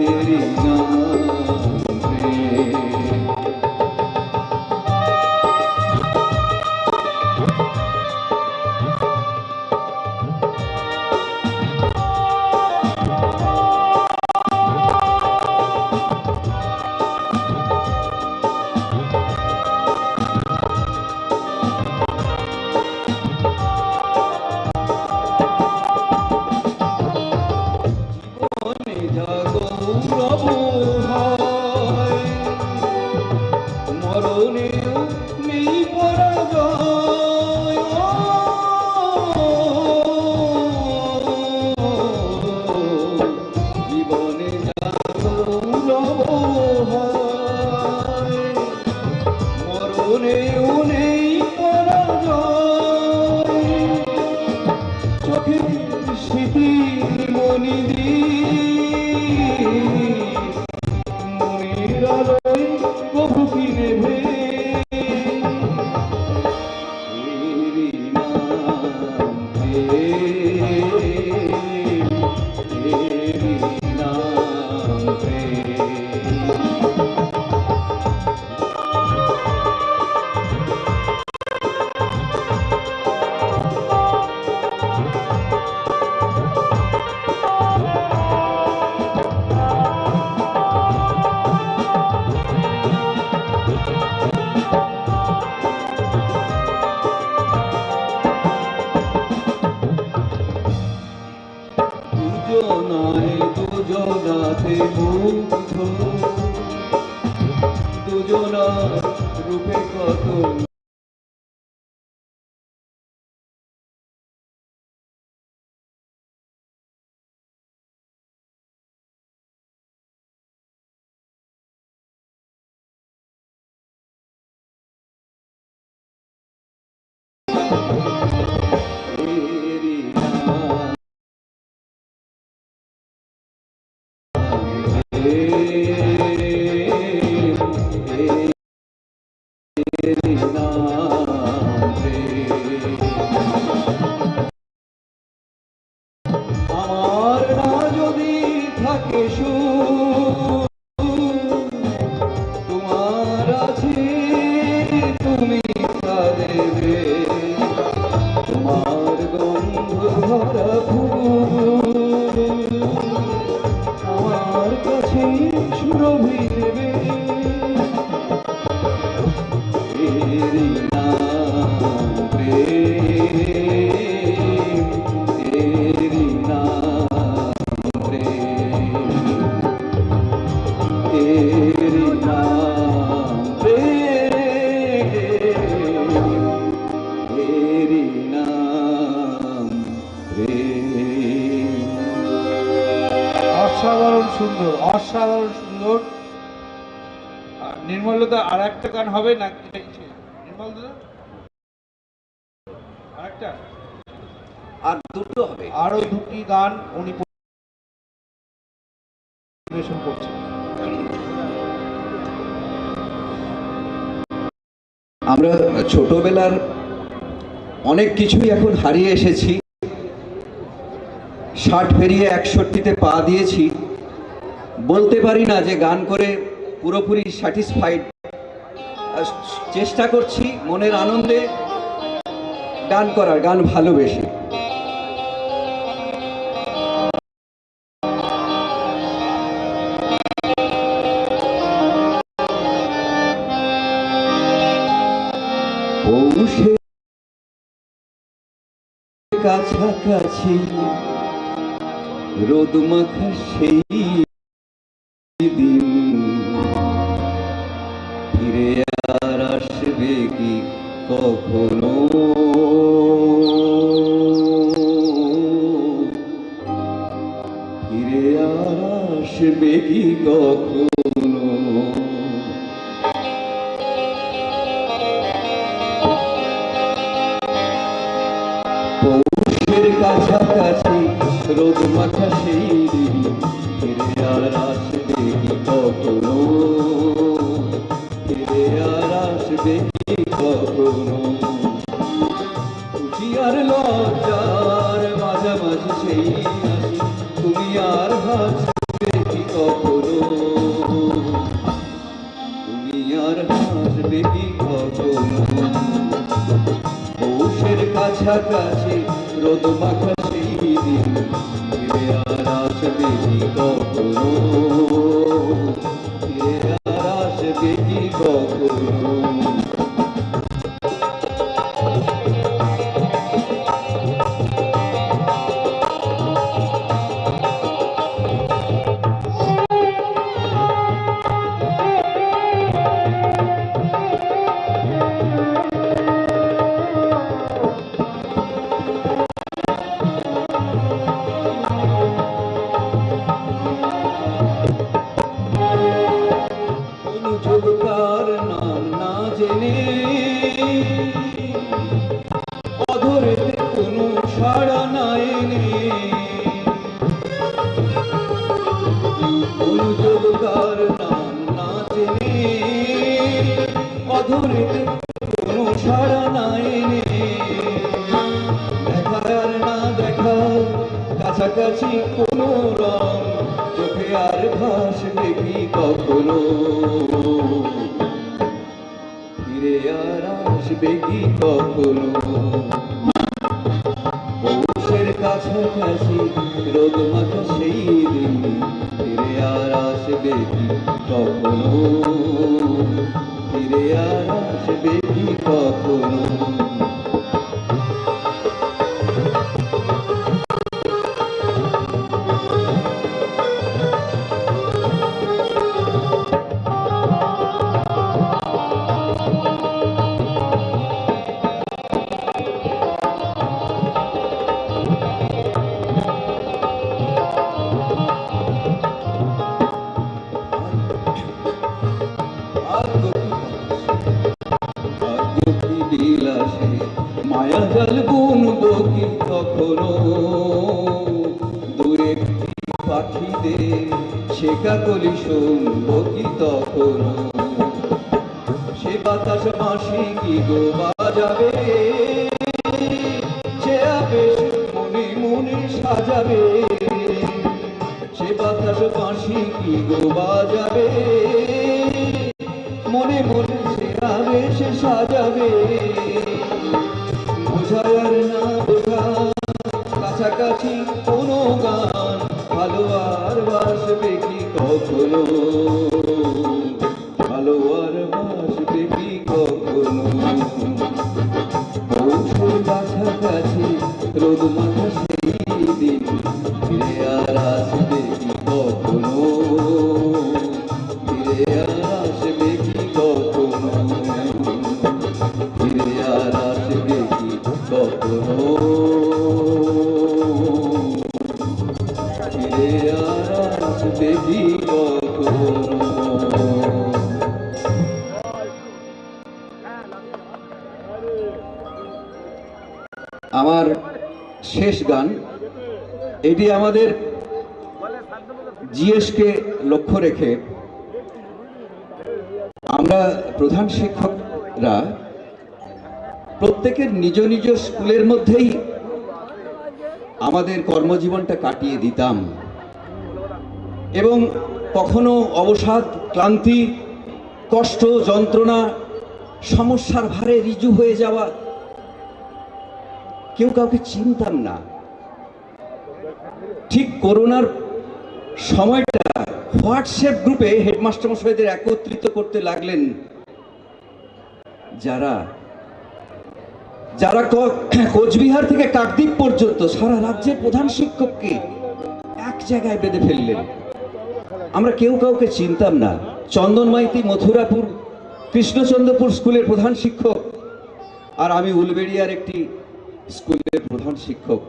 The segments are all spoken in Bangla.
Thank you. নির্মলদা আর একটা গান হবে না এটাই ছিল। নির্মল দাদা? আরেকটা? আর দুটো হবে। আরও দুটি গান উনি পরিবেশন করছেন। আমরা ছোটবেলার অনেক কিছুই এখন হারিয়ে এসেছি। ষাট পেরিয়ে একষট্টিতে পা দিয়েছি। বলতে পারি না যে গান করে পুরোপুরি স্যাটিসফাইড চেষ্টা করছি মনের আনন্দে গান করার, গান ভালোবেসে। কাছাকাছি রোদ মাখা সেই দিন। কখনো ফিরে আসবে কি কখনো? পৌষের কাছাকাছি রোদ মাথা সেই কাছাকাছি কোনো রং, চোখে আর ভাসবে কি কখনো। ফিরে আর আসবে কি কখনো? পৌষের কাছাকাছি, রোদ মাখা সেই দিন, ফিরে আর আসবে কি কখনো? ফিরে আর আসবে কি কখনো? শেখা করি শুনব কি তখন? সে বাতাস মাসি কি গো বাজাবে? সে আবেশ মনে মনে সাজাবে। সে বাতাস মাসি কি গো বাজাবে? রোদ মাথা রেখে আমরা প্রধান শিক্ষকরা প্রত্যেকের নিজ নিজ স্কুলের মধ্যেই আমাদের কর্মজীবনটা কাটিয়ে দিতাম। এবং কখনো অবসাদ, ক্লান্তি, কষ্ট, যন্ত্রণা, সমস্যার ভারে রিজু হয়ে যাওয়া কেউ কাউকে চিনতাম না। ঠিক করোনার সময়টা হোয়াটসঅ্যাপ গ্রুপে হেডমাস্টার মশাইদের একত্রিত করতে লাগলেন যারা যারা কোচবিহার থেকে কাকদ্বীপ পর্যন্ত সারা রাজ্যের প্রধান শিক্ষককে এক জায়গায় বেঁধে ফেললেন। আমরা কেউ কাউকে চিনতাম না। চন্দন মাইতি মথুরাপুর, কৃষ্ণচন্দ্রপুর স্কুলের প্রধান শিক্ষক আর আমি উলবেড়িয়ার একটি স্কুলের প্রধান শিক্ষক।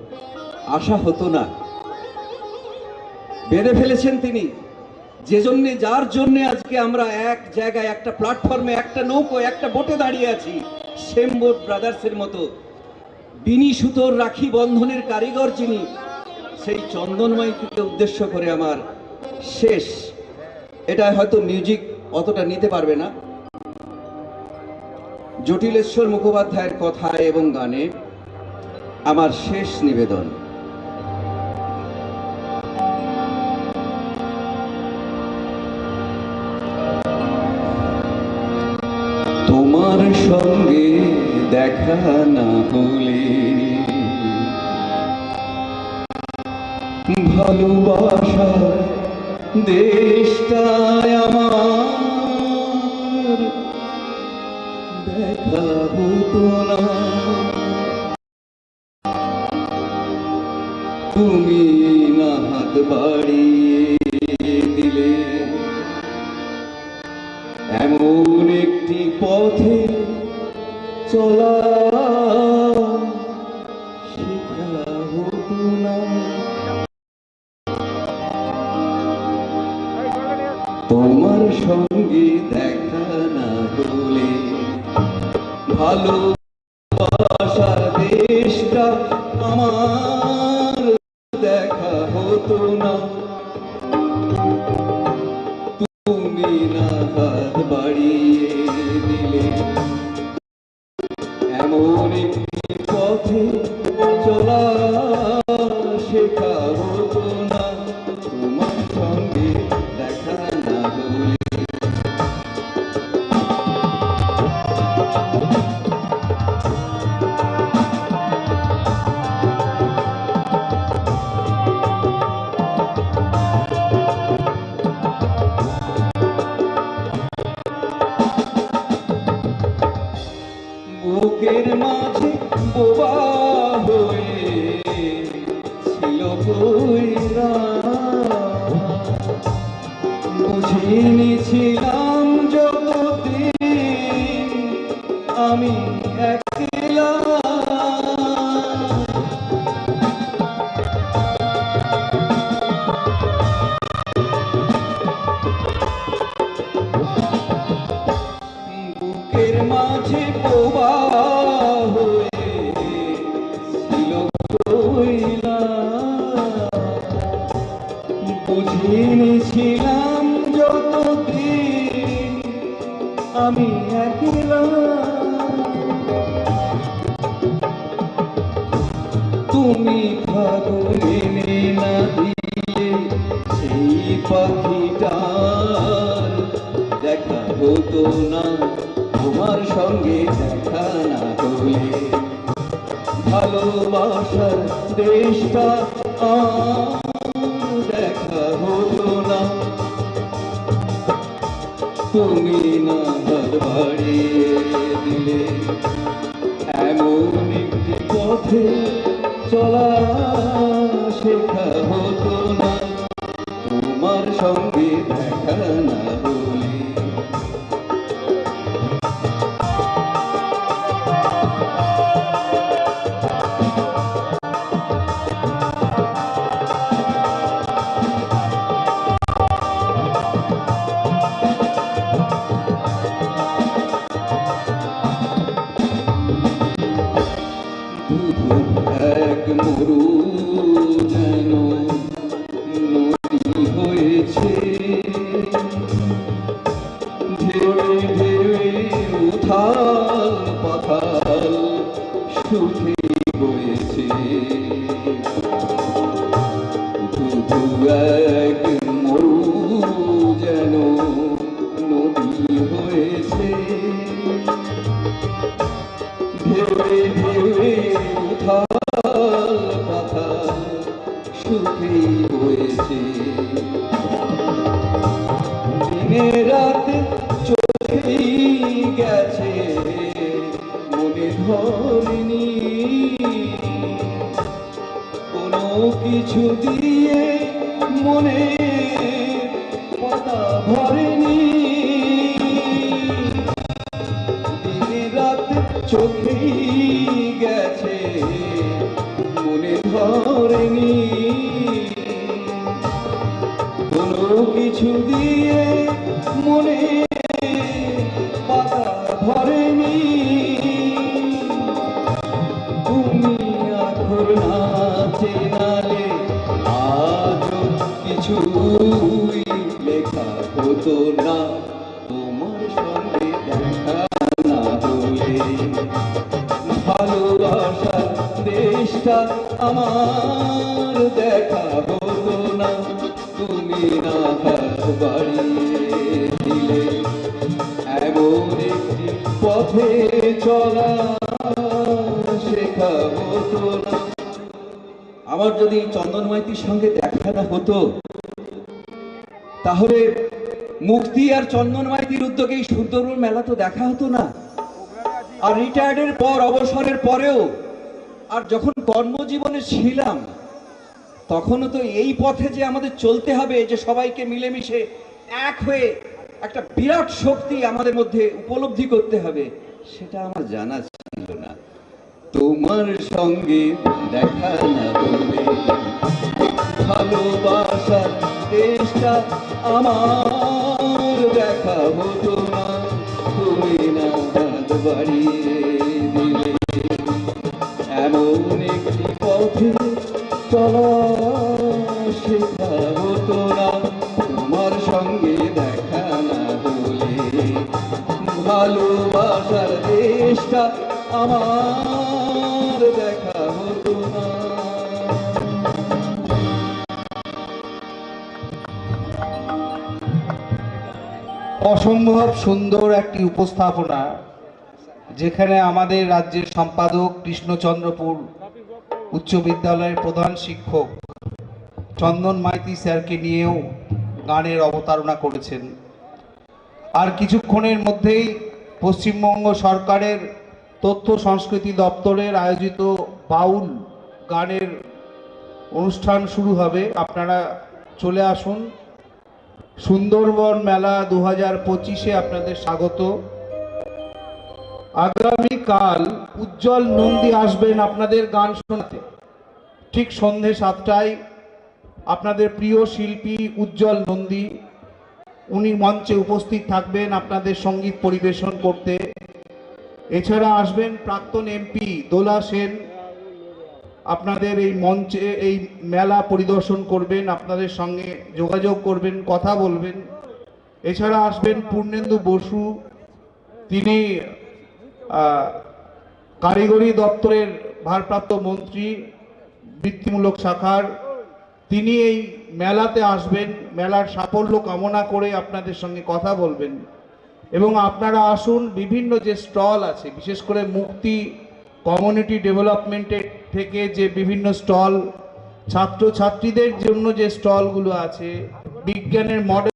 আশা হতো না। বেঁধে ফেলেছেন তিনি। যে জন্যে, যার জন্যে আজকে আমরা এক জায়গায়, একটা প্ল্যাটফর্মে একটা নৌকো একটা বোটে দাঁড়িয়ে আছি সেম বোট ব্রাদার্সের মতো। বিনি সুতোর রাখি বন্ধনের কারিগর যিনি, সেই চন্দনময়কে উদ্দেশ্য করে আমার শেষ। এটা হয়তো মিউজিক অতটা নিতে পারবে না। জটিলেশ্বর মুখোপাধ্যায়ের কথায় এবং গানে আমার শেষ নিবেদন। না হলে ভালোবাসা দেশটায় আমার দেখা হতো না। তুমি না হাত বাড়িয়ে দিলে। এমন একটি পথে চলা Luka. এক হতো না তোমার সঙ্গে দেখা না হলে। ভালোবাসার দেশটা দেখা হতো না। তুমি धीरे धीरे কিছু দিয়ে মনে আমার যদি চন্দন মাইতির সঙ্গে দেখা না হতো, তাহলে মুক্তি আর চন্দন মাইতির উদ্যোগে এই সুন্দরবন মেলা তো দেখা হতো না। আর রিটায়ার্ডের পর, অবসরের পরেও, আর যখন কর্মজীবনে ছিলাম তখনও তো এই পথে যে আমাদের চলতে হবে, যে সবাইকে মিলেমিশে এক হয়ে একটা বিরাট শক্তি আমাদের মধ্যে উপলব্ধি করতে হবে, সেটা আমার জানা ছিল না। তোমার সঙ্গে দেখা না ভালোবাসার দেশটা আমার দেখা হতো না। তুমি না বাড়িয়ে আমার দেখা হতো না। অসম্ভব সুন্দর একটি উপস্থাপনা, যেখানে আমাদের রাজ্যের সম্পাদক কৃষ্ণচন্দ্রপুর উচ্চ বিদ্যালয়ের প্রধান শিক্ষক চন্দন মাইতি স্যারকে নিয়েও গানের অবতারণা করেছেন। আর কিছুক্ষণের মধ্যেই পশ্চিমবঙ্গ সরকারের তথ্য সংস্কৃতি দপ্তরের আয়োজিত বাউল গানের অনুষ্ঠান শুরু হবে। আপনারা চলে আসুন। সুন্দরবন মেলা দু হাজার পঁচিশে আপনাদের স্বাগত। আগামীকাল উজ্জ্বল নন্দী আসবেন আপনাদের গান শোনাতে। ঠিক সন্ধে সাতটায় আপনাদের প্রিয় শিল্পী উজ্জ্বল নন্দী, উনি মঞ্চে উপস্থিত থাকবেন আপনাদের সংগীত পরিবেশন করতে। এছাড়া আসবেন প্রাক্তন এমপি দোলা সেন। আপনাদের এই মঞ্চে এই মেলা পরিদর্শন করবেন, আপনাদের সঙ্গে যোগাযোগ করবেন, কথা বলবেন। এছাড়া আসবেন পূর্ণেন্দু বসু। তিনি কারিগরি দপ্তরের ভারপ্রাপ্ত মন্ত্রী, বৃত্তিমূলক শাখার। তিনি এই মেলাতে আসবেন, মেলার সাফল্য কামনা করে আপনাদের সঙ্গে কথা বলবেন। এবং আপনারা আসুন, বিভিন্ন যে স্টল আছে, বিশেষ করে মুক্তি কমিউনিটি ডেভেলপমেন্টের থেকে যে বিভিন্ন স্টল ছাত্র ছাত্রীদের জন্য যে স্টলগুলো আছে, বিজ্ঞানের মডেল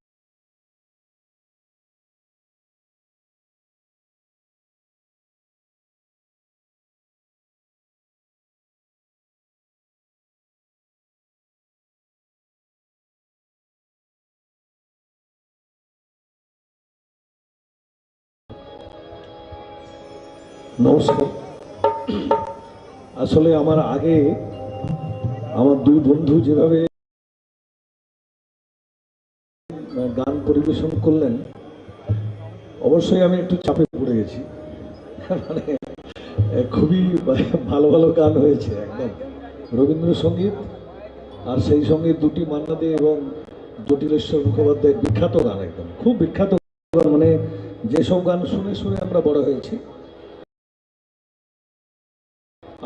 নমস্কার। আসলে আমার আগে আমার দুই বন্ধু যেভাবে গান পরিবেশন করলেন, অবশ্যই আমি একটু চাপে পড়ে গেছি। মানে খুবই ভালো ভালো গান হয়েছে একদম। রবীন্দ্রসঙ্গীত আর সেই সঙ্গে দুটি মান্না দে এবং জটিলেশ্বর মুখোপাধ্যায়ের বিখ্যাত গান একদম। খুব বিখ্যাত গান মানে যেসব গান শুনে শুনে আমরা বড় হয়েছি।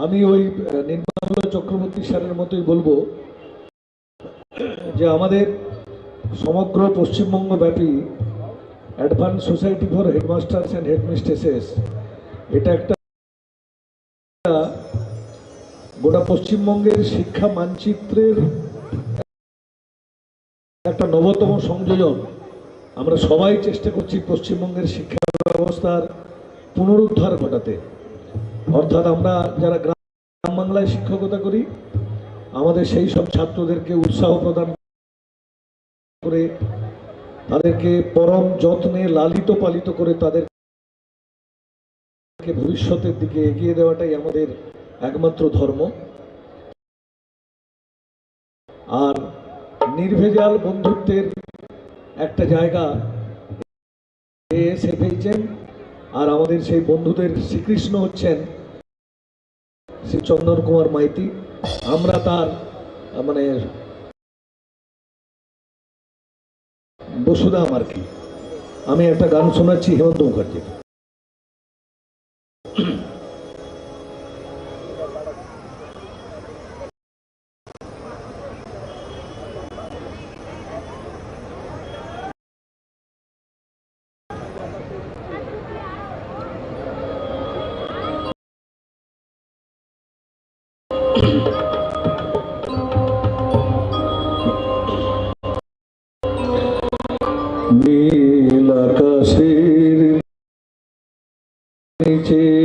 আমি ওই নির্মল চক্রবর্তী স্যারের মতোই বলব যে আমাদের সমগ্র পশ্চিমবঙ্গ ব্যাপী advance society for headmasters and headmistresses, এটা একটা গোটা পশ্চিমবঙ্গের শিক্ষা মানচিত্রের একটা নবতম সংযোজন। আমরা সবাই চেষ্টা করছি পশ্চিমবঙ্গের শিক্ষা ব্যবস্থার পুনরুদ্ধার ঘটাতে। অর্থাৎ আমরা যারা গ্রাম বাংলায় শিক্ষকতা করি, আমাদের সেই সব ছাত্রদেরকে উৎসাহ প্রদান করে, তাদেরকে পরম যত্নে লালিত পালিত করে তাদেরকে ভবিষ্যতের দিকে এগিয়ে দেওয়াটাই আমাদের একমাত্র ধর্ম। আর নির্ভেজাল বন্ধুত্বের একটা জায়গা এসে পেয়েছেন আর আমাদের সেই বন্ধুদের শ্রীকৃষ্ণ হচ্ছেন শ্রী চন্দন কুমার মাইতি, আমরা তার মানে বসুদাম আর কি। আমি একটা গান শোনাচ্ছি হেমন্ত মুখার্জি été